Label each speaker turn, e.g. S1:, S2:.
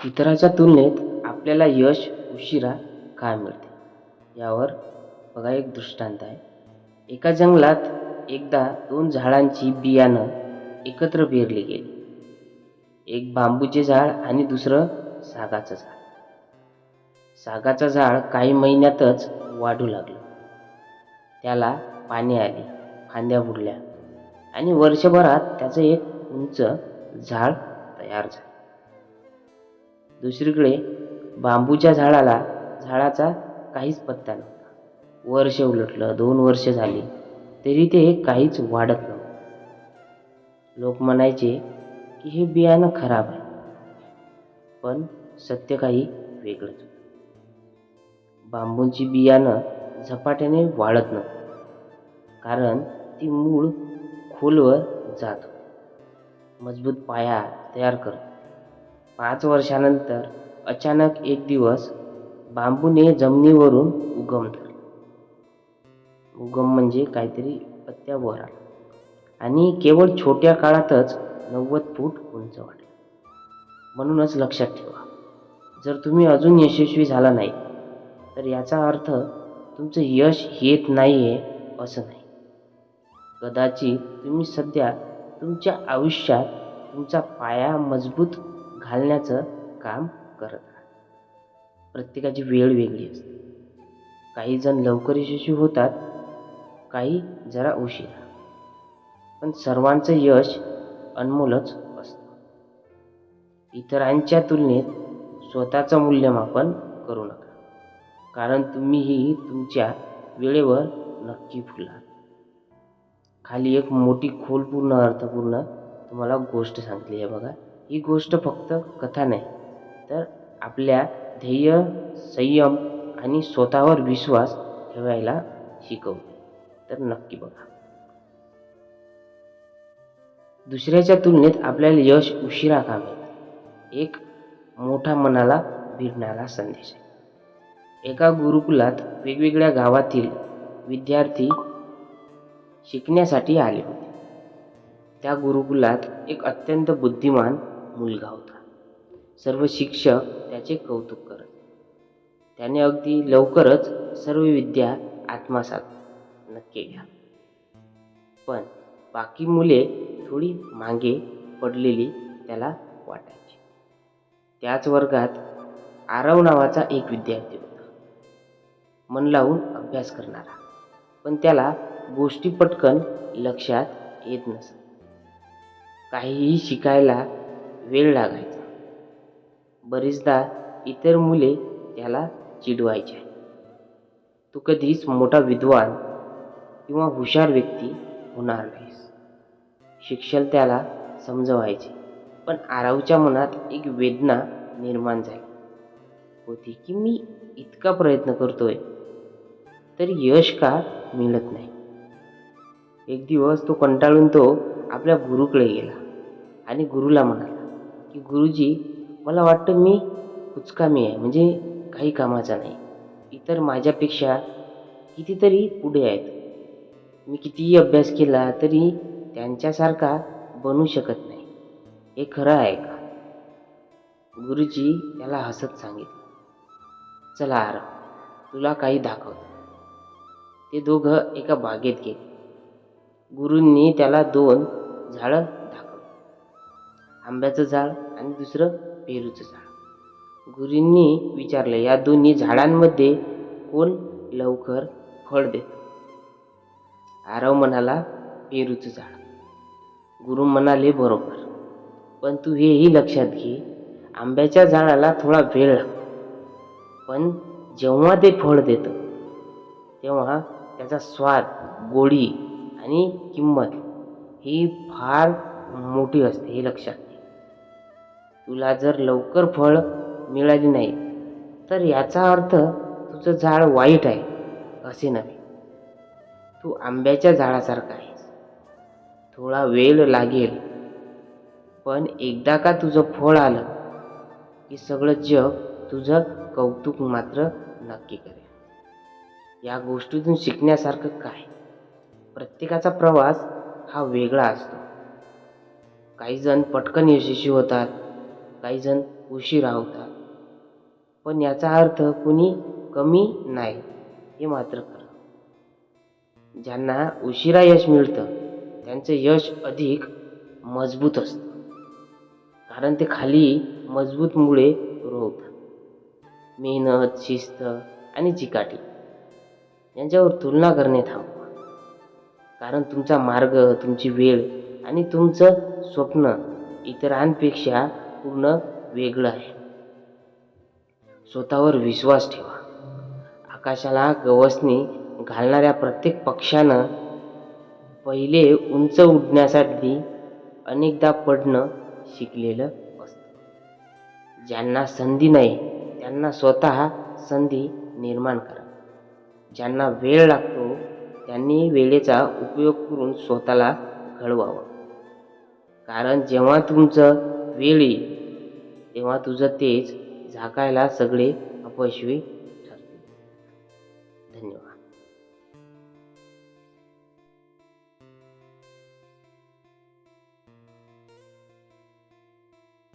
S1: इतरांच्या तुलनेत आपल्याला यश उशिरा का मिळते? यावर बघा एक दृष्टांत आहे. एका जंगलात एकदा दोन झाडांची बियाणं एकत्र पेरली गेली. एक बांबूचे झाड आणि दुसरं सागाचं झाड. सागाचं झाड काही महिन्यातच वाढू लागलं. त्याला पाने आली फांद्या बुडल्या आणि वर्षभरात त्याचं एक उंच झाड तयार झालं. दुसरीकडे बांबूच्या झाडाला झाडाचा काहीच पत्ता नव्हता. वर्ष उलटलं दोन वर्ष झाली तरी ते काहीच वाढत नव्हतं. लोक म्हणायचे की हे बियाणं खराब आहे. पण सत्य काही वेगळंच बांबूंची बियाणं झपाट्याने वाढत नव्हती. कारण ती मूळ खोलवर जात होती. मजबूत पाया तयार करत पाच वर्षानंतर अचानक एक दिवस बांबूने जमिनीवरून उगम धरला. उगम म्हणजे काहीतरी पत्त्यावर आला. आणि केवळ छोट्या काळातच नव्वद फूट उंच वाढला. म्हणूनच लक्षात ठेवा जर तुम्ही अजून यशस्वी झाला नाही तर याचा अर्थ तुमचं यश येत नाही आहे असं नाही. कदाचित तुम्ही सध्या तुमच्या आयुष्यात तुमचा पाया मजबूत घालण्याचं काम करत आहात प्रत्येकाची वेळ वेगळी असते. काही जण लवकर यशस्वी होतात काही जरा उशिरा. पण सर्वांचं यश अनमोलच असतं. इतरांच्या तुलनेत स्वतःचं मूल्यमापन करू नका. कारण तुम्हीही तुमच्या वेळेवर नक्की फुला खाली एक मोठी खोलपूर्ण अर्थपूर्ण तुम्हाला गोष्ट सांगितली आहे बघा. ही गोष्ट फक्त कथा नाही तर आपल्या ध्येय संयम आणि स्वतःवर विश्वास ठेवायला शिकवते. तर नक्की बघा. दुसऱ्याच्या तुलनेत आपल्याला यश उशिरा काम मिळतं? एक मोठा मनाला भिडणारा संदेश आहे. एका गुरुकुलात वेगवेगळ्या गावातील विद्यार्थी शिकण्यासाठी आले होते. त्या गुरुकुलात एक अत्यंत बुद्धिमान मुलगा होता. सर्व शिक्षक त्याचे कौतुक करत. त्याने अगदी लवकरच सर्व विद्या आत्मसात न केल्या पण बाकी मुले थोडी मागे पडलेली त्याला वाटायची. त्याच वर्गात आरव नावाचा एक विद्यार्थी होता. मन लावून अभ्यास करणारा. पण त्याला गोष्टी पटकन लक्षात येत नसत. काहीही शिकायला वेळ लागायचा. बरीचदा इतर मुले त्याला चिडवायचे तू कधीच मोठा विद्वान किंवा हुशार व्यक्ती होणार नाहीस. शिक्षक त्याला समजवायचे पण आरावच्या मनात एक वेदना निर्माण झाली. होती की मी इतका प्रयत्न करतोय तर यश का मिळत नाही? एक दिवस तो कंटाळून तो आपल्या गुरुकडे गेला आणि गुरुला म्हणाला की गुरुजी मला वाटतं मी कुचकामी आहे म्हणजे काही कामाचा नाही. इतर माझ्यापेक्षा कितीतरी पुढे आहेत. मी कितीही अभ्यास केला तरी त्यांच्यासारखा बनू शकत नाही. हे खरं आहे का? गुरुजी त्याला हसत सांगितलं. चला आरव तुला काही दाखव ते दोघं एका बागेत गेले. गुरूंनी त्याला दोन झाडं दाखवली. आंब्याचं झाड आणि दुसरं पेरूचं झाड. गुरुंनी विचारलं या दोन्ही झाडांमध्ये कोण लवकर फळ देत? आरव म्हणाला पेरूचं झाड. गुरु म्हणाले बरोबर. पण तू हेही लक्षात घे आंब्याच्या झाडाला थोडा वेळ लागतो. पण जेव्हा ते फळ देतं तेव्हा त्याचा स्वाद गोडी आणि किंमत ही फार मोठी असते हे लक्षात घे. तुला जर लवकर फळ मिळाली नाही तर याचा अर्थ तुझं झाड वाईट आहे असे नव्हे. तू आंब्याच्या झाडासारखा आहेस. थोडा वेळ लागेल पण एकदा का तुझं फळ आलं की सगळं जग तुझं कौतुक मात्र नक्की करेल. या गोष्टीतून शिकण्यासारखं काय? प्रत्येकाचा प्रवास हा वेगळा असतो. काही जण पटकन यशस्वी होतात काही जण उशिरा होतात. पण याचा अर्थ कुणी कमी नाही हे मात्र खरं. ज्यांना उशिरा यश मिळतं त्यांचं यश अधिक मजबूत असतं. कारण ते खाली मजबूतमुळे रोवतात. मेहनत शिस्त आणि चिकाटी यांच्यावर तुलना करणे थांबवा. कारण तुमचा मार्ग तुमची वेळ आणि तुमचं स्वप्न इतरांपेक्षा पूर्ण वेगळं आहे. स्वतःवर विश्वास ठेवा. आकाशाला गवसणी घालणाऱ्या प्रत्येक पक्षानं पहिले उंच उडण्यासाठी अनेकदा पडणं शिकलेलं असतं. ज्यांना संधी नाही त्यांना स्वतः संधी निर्माण करा. ज्यांना वेळ लागतो त्यांनी वेळेचा उपयोग करून स्वतःला घडवावं. कारण जेव्हा तुमचं वेळ येईल तेव्हा तुझं तेज झाकायला सगळे अपयशी ठरते धन्यवाद.